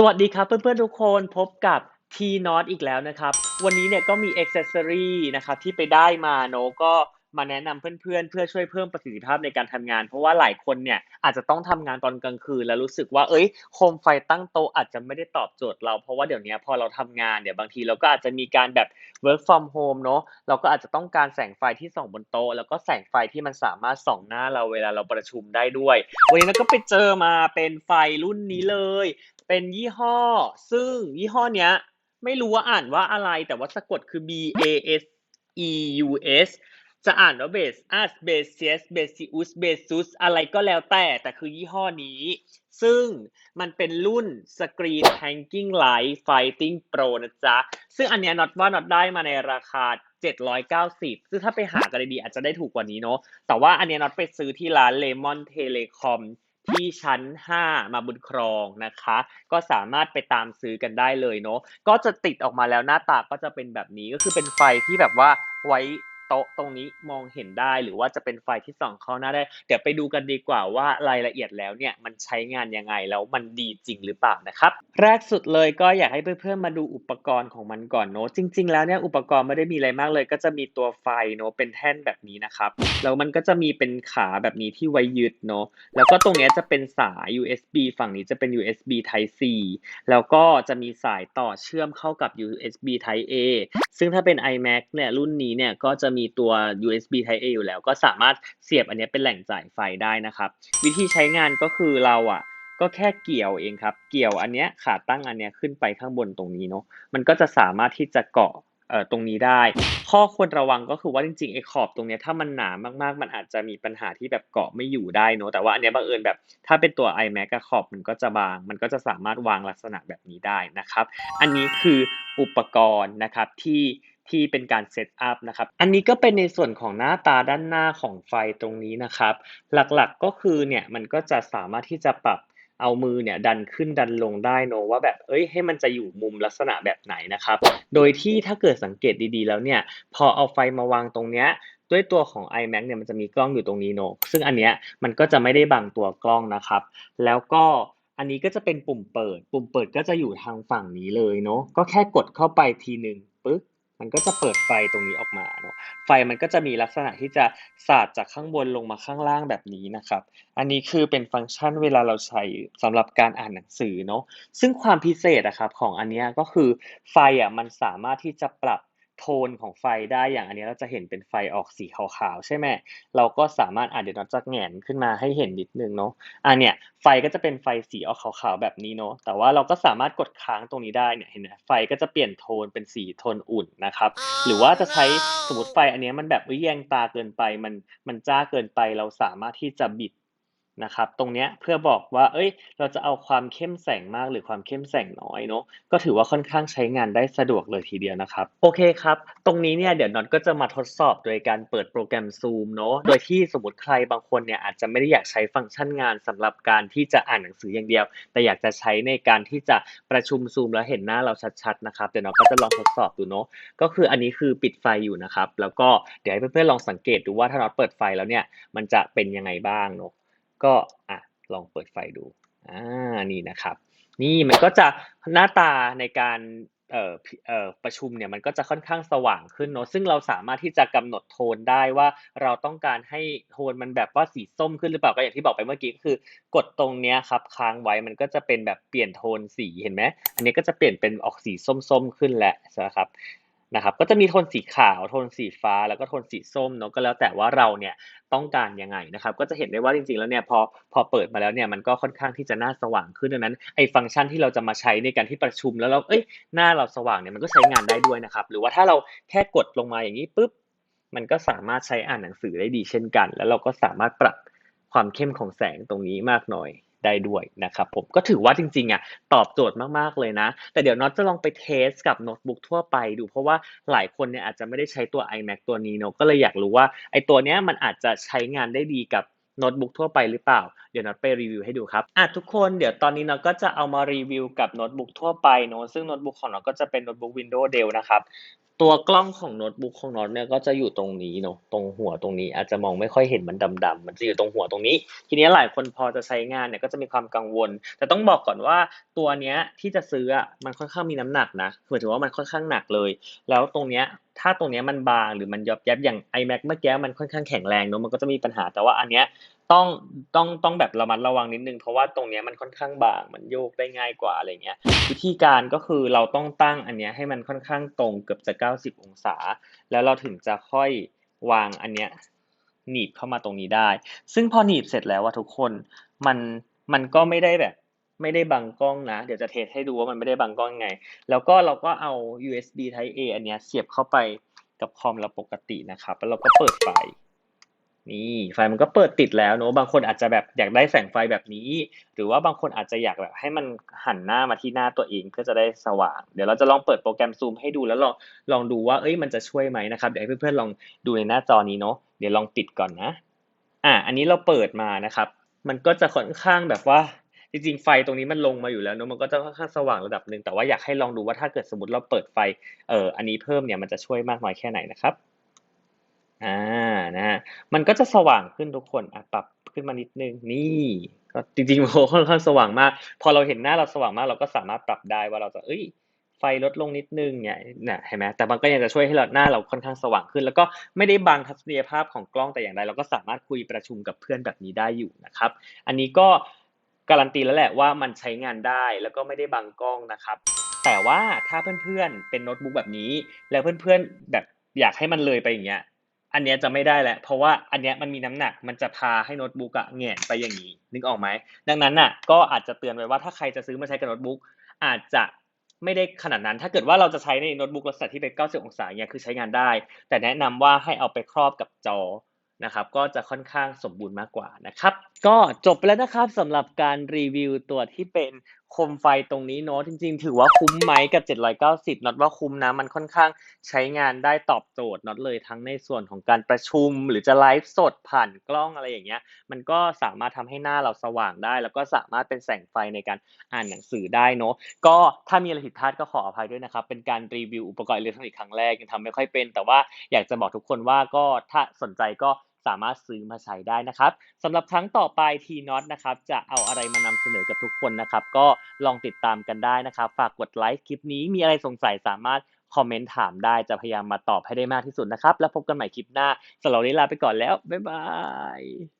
สวัสดีครับเพื่อนๆทุกคนพบกับ T Not อีกแล้วนะครับ วันนี้เนี่ยก็มี Accessory นะครับที่ไปได้มาเนาะก็ มาแนะนำเพื่อนๆ เพื่อช่วยเพิ่มประสิทธิภาพในการทำงาน เพราะว่าหลายคนเนี่ยอาจจะต้องทำงานตอนกลางคืนแล้วรู้สึกว่า เอ้ยโคมไฟตั้งโต๊ะอาจจะไม่ได้ตอบโจทย์เรา เพราะว่าเดี๋ยวนี้พอเราทำงานเนี่ยบางทีเราก็อาจจะมีการแบบ work from home เนอะเราก็อาจจะต้องการแสงไฟที่ส่องบนโต๊ะแล้วก็แสงไฟที่มันสามารถส่องหน้าเราเวลาเราประชุมได้ด้วย วันนี้เราก็ไปเจอมาเป็นไฟรุ่นนี้เลย เป็นยี่ห้อ ซึ่งยี่ห้อเนี้ยไม่รู้ว่าอ่านว่าอะไรแต่ว่าสะกดคือ B A S E U S จะอ่านว่า Base Us Base Yes Baseus Baseus อะไรก็แล้วแต่แต่คือยี่ห้อนี้ ซึ่งมันเป็นรุ่น Screen Hanging Light Fighting Pro นะจ๊ะ ซึ่งอันเนี้ยน็อตว่าน็อตได้มาในราคา 790 ซึ่งถ้าไปหากันดีๆอาจจะได้ถูกกว่านี้เนาะแต่ว่าอันเนี้ยน็อตไปซื้อที่ร้าน Lemon Telecom ที่ชั้น 5 มาบุญครองนะคะ ก็สามารถไปตามซื้อกันได้เลยเนาะก็จะติดออกมาแล้วหน้าตาก็จะเป็นแบบนี้ก็คือเป็นไฟที่แบบว่าไว้ โต๊ะตรงนี้มองเห็นได้หรือว่าจะเป็นไฟที่ส่องเข้าหน้าได้ เดี๋ยวไปดูกันดีกว่าว่ารายละเอียดแล้วเนี่ยมันใช้งานยังไงแล้วมันดีจริงหรือเปล่านะครับ แรกสุดเลยก็อยากให้เพื่อนๆมาดูอุปกรณ์ของมันก่อนเนาะจริง ๆ แล้วเนี่ยอุปกรณ์ไม่ได้มีอะไรมากเลย ก็จะมีตัวไฟเนาะเป็นแท่นแบบนี้นะครับแล้วมันก็จะมีเป็นขาแบบนี้ที่ไว้ยึดเนาะแล้วก็ตรงนี้จะเป็นสาย USB ฝั่งนี้จะเป็น USB Type C แล้วก็จะมีสายต่อเชื่อมเข้ากับ USB Type A ซึ่งถ้าเป็น iMac เนี่ยรุ่นนี้เนี่ยก็จะมีตัว USB Type A อยู่แล้ว ก็สามารถเสียบอันนี้เป็นแหล่งจ่ายไฟได้นะครับ วิธีใช้งานก็คือเราอะก็แค่เกี่ยวเองครับ เกี่ยวอันเนี้ยขาตั้งอันเนี้ยขึ้นไปข้างบนตรงนี้เนาะมันก็จะสามารถที่จะเกาะเอ่อตรงนี้ได้ ข้อควรระวังก็คือว่าจริงๆไอ้ขอบตรงเนี้ยถ้ามันหนามากๆ มันอาจจะมีปัญหาที่แบบเกาะไม่อยู่ได้เนาะแต่ว่าอันเนี้ยบังเอิญแบบ ถ้าเป็นตัว iMac ขอบมันก็จะบาง มันก็จะสามารถวางลักษณะแบบนี้ได้นะครับ อันนี้คืออุปกรณ์นะครับที่ ที่เป็นการเซตอัพนะครับ อันนี้ก็เป็นในส่วนของหน้าตาด้านหน้าของไฟตรงนี้นะครับ หลักๆก็คือเนี่ยมันก็จะสามารถที่จะปรับเอามือเนี่ยดันขึ้นดันลงได้เนว่าแบบเอ้ยให้มันจะอยู่มุมลักษณะแบบไหนนะครับ โดยที่ถ้าเกิดสังเกตดีๆ แล้วเนี่ยพอเอาไฟมาวางตรงเนี้ยด้วยตัวของ iMac เนี่ยมันจะมีกล้องอยู่ตรงนี้เนซึ่งอันเนี้ยมันก็จะไม่ได้บังตัวกล้องนะครับ แล้วก็อันนี้ก็จะเป็นปุ่มเปิด ปุ่มเปิดก็จะอยู่ทางฝั่งนี้เลยเนอะก็แค่กดเข้าไปทีหนึ่งปึ๊บ มันก็จะเปิดไฟตรงนี้ออกมาเนาะไฟมันก็จะมีลักษณะที่จะสาดจากข้างบนลงมาข้างล่างแบบนี้นะครับ อันนี้คือเป็นฟังก์ชันเวลาเราใช้สำหรับการอ่านหนังสือเนาะซึ่งความพิเศษอะครับของอันนี้ก็คือไฟอะมันสามารถที่จะปรับ โทนของไฟได้อย่างอันนี้เราจะเห็นเป็นไฟออกสีขาวๆใช่ไหมเราก็สามารถอ่านเดี๋ยวเราจะแหงนขึ้นมาให้เห็นนิดนึงเนาะอันเนี้ยไฟก็จะเป็นไฟสีออกขาวๆแบบนี้เนาะแต่ว่าเราก็สามารถกดค้างตรงนี้ได้เนี่ยเห็นไหมไฟก็จะเปลี่ยนโทนเป็นสีโทนอุ่นนะครับหรือว่าจะใช้สมมติไฟอันนี้มันแบบวิแยงตาเกินไปมันมันจ้าเกินไปเราสามารถที่จะบิด นะครับ ตรงเนี้ยเพื่อบอกว่า เอ้ย เราจะเอาความเข้มแสงมากหรือความเข้มแสงน้อยเนาะ ก็ถือว่าค่อนข้างใช้งานได้สะดวกเลยทีเดียวนะครับ โอเคครับ ตรงนี้เนี่ยเดี๋ยวน็อตก็จะมาทดสอบโดยการเปิดโปรแกรม Zoom เนาะ โดยที่สมมติใครบางคนเนี่ยอาจจะไม่ได้อยากใช้ฟังก์ชันงานสำหรับการที่จะอ่านหนังสืออย่างเดียว แต่อยากจะใช้ในการที่จะประชุม Zoom แล้วเห็นหน้าเราชัดๆนะครับ เดี๋ยวน็อตก็จะลองทดสอบดูเนาะ ก็คืออันนี้คือปิดไฟอยู่นะครับ แล้วก็เดี๋ยวให้เพื่อนๆลองสังเกตดูว่าถ้าเราเปิดไฟแล้วเนี่ย มันจะเป็นยังไงบ้างเนาะ ก็อะลองเปิดไฟดูอ่านี่นะครับ นี่มันก็จะหน้าตาในการเอ่อเอ่อประชุมเนี่ยมันก็จะค่อนข้างสว่างขึ้นเนาะซึ่งเราสามารถที่จะกำหนดโทนได้ว่าเราต้องการให้โทนมันแบบว่าสีส้มขึ้นหรือเปล่าก็อย่างที่บอกไปเมื่อกี้ก็คือ กดตรงเนี้ยครับค้างไว้มันก็จะเป็นแบบเปลี่ยนโทนสีเห็นไหมอันนี้ก็จะเปลี่ยนเป็นออกสีส้มๆขึ้นแหล้วนะครับ นะครับก็จะมีโทนสีขาวโทนสีฟ้าแล้วก็โทนสีส้มเนาะก็แล้วแต่ว่าเราเนี่ยต้องการยังไงนะครับก็จะเห็นได้ว่าจริงๆแล้วเนี่ยพอพอเปิดมาแล้วเนี่ยมันก็ค่อนข้างที่จะน่าสว่างขึ้นดังนั้นไอ้ฟังก์ชันที่เราจะมาใช้ในการที่ประชุมแล้วเราเอ้ยหน้าเราสว่างเนี่ยมันก็ใช้งานได้ด้วยนะครับหรือว่าถ้าเราแค่กดลงมาอย่างนี้ปุ๊บมันก็สามารถใช้อ่านหนังสือได้ดีเช่นกัน แล้วเราก็สามารถปรับความเข้มของแสงตรงนี้มากหน่อย ได้ด้วยนะครับผมก็ถือว่าจริงๆอะตอบโจทย์มากๆเลยนะ แต่เดี๋ยวน็อตจะลองไปเทสกับโน้ตบุ๊กทั่วไปดู เพราะว่าหลายคนเนี่ยอาจจะไม่ได้ใช้ตัว iMac ตัวนี้เนาะก็เลยอยากรู้ว่าไอ้ตัวเนี้ยมันอาจจะใช้งานได้ดีกับโน้ตบุ๊กทั่วไปหรือเปล่า เดี๋ยวน็อตไปรีวิวให้ดูครับอะทุกคนเดี๋ยวตอนนี้น็อตก็จะเอามารีวิวกับโน้ตบุ๊กทั่วไปเนาะซึ่งโน้ตบุ๊กของน็อตก็จะเป็นโน้ตบุ๊ก Windows Dell นะครับ ตัวกล้องของโน้ตบุ๊กของน็อตเนี่ยก็จะอยู่ตรงนี้เนาะตรงหัวตรงนี้อาจจะมองไม่ค่อยเห็นมันดำๆมันจะอยู่ตรงหัวตรงนี้ ทีนี้หลายคนพอจะใช้งานเนี่ยก็จะมีความกังวล แต่ต้องบอกก่อนว่าตัวเนี้ยที่จะซื้ออะมันค่อนข้างมีน้ำหนักนะหมายถึงว่ามันค่อนข้างหนักเลย แล้วตรงเนี้ย ถ้าตรงนี้มันบางหรือมันยอบยับอย่าง iMac เมื่อกี้มันค่อนข้างแข็งแรงเนาะมันก็จะมีปัญหาแต่ว่าอันเนี้ยต้องต้องต้องแบบระมัดระวังนิดนึงเพราะว่าตรงเนี้ยมันค่อนข้างบางมันโยกได้ง่ายกว่าอะไรเงี้ยวิธีการก็คือเราต้องตั้งอันเนี้ยให้มันค่อนข้างตรงเกือบจะ 90 องศา แล้วเราถึงจะค่อยวางอันเนี้ยหนีบเข้ามาตรงนี้ได้ ซึ่งพอหนีบเสร็จแล้วว่าทุกคนมันมันก็ไม่ได้แบบ ไม่ได้บังกล้องนะ เดี๋ยวจะเทสให้ดูว่ามันไม่ได้บังกล้องไง แล้วก็เราก็เอา USB Type A อันเนี้ยเสียบเข้าไปกับคอมเราปกตินะครับ แล้วเราก็เปิดไฟ นี่ไฟมันก็เปิดติดแล้วเนอะบางคนอาจจะแบบอยากได้แสงไฟแบบนี้ หรือว่าบางคนอาจจะอยากแบบให้มันหันหน้ามาที่หน้าตัวเองเพื่อจะได้สว่าง เดี๋ยวเราจะลองเปิดโปรแกรมซูมให้ดูแล้วลองลองดูว่าเอ้ยมันจะช่วยไหมนะครับ เดี๋ยวให้เพื่อนๆลองดูในหน้าจอนี้เนาะเดี๋ยวลองปิดก่อนนะ อะอันนี้เราเปิดมานะครับ มันก็จะค่อนข้างแบบว่า จริงๆไฟตรงนี้มันลงมาอยู่แล้วเนอะมันก็จะค่อนข้างสว่างระดับหนึ่งแต่ว่าอยากให้ลองดูว่าถ้าเกิดสมมติเราเปิดไฟเอ่ออันนี้เพิ่มเนี่ยมันจะช่วยมากน้อยแค่ไหนนะครับอ่านะฮะมันก็จะสว่างขึ้นทุกคนอะปรับขึ้นมานิดนึงนี่ก็จริงๆโอ้ค่อนข้างสว่างมาก พอเราเห็นหน้าเราสว่างมาก เราก็สามารถปรับได้ว่าเราจะเอ้ยไฟลดลงนิดนึงเนี่ยนะเห็นไหมแต่มันก็ยังจะช่วยให้เราหน้าเราค่อนข้างสว่างขึ้น แล้วก็ไม่ได้บังทัศนียภาพของกล้องแต่อย่างใดเราก็สามารถคุยประชุมกับเพื่อนแบบนี้ได้อยู่นะครับ อันนี้ก็ การันตีแล้วแหละว่ามันใช้งานได้แล้วก็ไม่ได้บังกล้องนะครับ แต่ว่าถ้าเพื่อนๆเป็นโน้ตบุ๊กแบบนี้ แล้วเพื่อนๆแบบอยากให้มันเลยไปอย่างเงี้ยอันเนี้ยจะไม่ได้แหละ เพราะว่าอันเนี้ยมันมีน้ำหนักมันจะพาให้โน้ตบุ๊กอะแหงนไปอย่างนี้นึกออกไหมดังนั้นน่ะก็อาจจะเตือนไว้ว่าถ้าใครจะซื้อมาใช้กับโน้ตบุ๊กอาจจะไม่ได้ขนาดนั้น ถ้าเกิดว่าเราจะใช้ในโน้ตบุ๊กลักษณะที่เป็น 90 องศาเนี่ยคือใช้งานได้ แต่แนะนำว่าให้เอาไปครอบกับจอ นะครับก็จะค่อนข้างสมบูรณ์มากกว่านะครับ ก็จบไปแล้วนะครับสำหรับการรีวิวตัวที่เป็นโคมไฟตรงนี้เนาะจริงๆ ถือว่าคุ้มไหมกับ 790น็อตว่าคุ้มนะมันค่อนข้างใช้งานได้ตอบโจทย์น็อตเลยทั้งในส่วนของการประชุม หรือจะไลฟ์สดผ่านกล้องอะไรอย่างเงี้ย มันก็สามารถทำให้หน้าเราสว่างได้ แล้วก็สามารถเป็นแสงไฟในการอ่านหนังสือได้เนาะก็ถ้ามีอะไรผิดพลาดก็ขออภัยด้วยนะครับ เป็นการรีวิวอุปกรณ์อิเล็กทรอนิกส์ครั้งแรกยังทำไม่ค่อยเป็น แต่ว่าอยากจะบอกทุกคนว่าก็ถ้าสนใจก็ สามารถซื้อมาใช้ได้นะครับสำหรับครั้งต่อไปทีน็อตนะครับจะเอาอะไรมานำเสนอกับทุกคนนะครับ ก็ลองติดตามกันได้นะครับ ฝากกดไลค์คลิปนี้มีอะไรสงสัยสามารถคอมเมนต์ถามได้จะพยายามมาตอบให้ได้มากที่สุดนะครับ แล้วพบกันใหม่คลิปหน้าสำหรับวันนี้ลาไปก่อนแล้ว บ๊ายบาย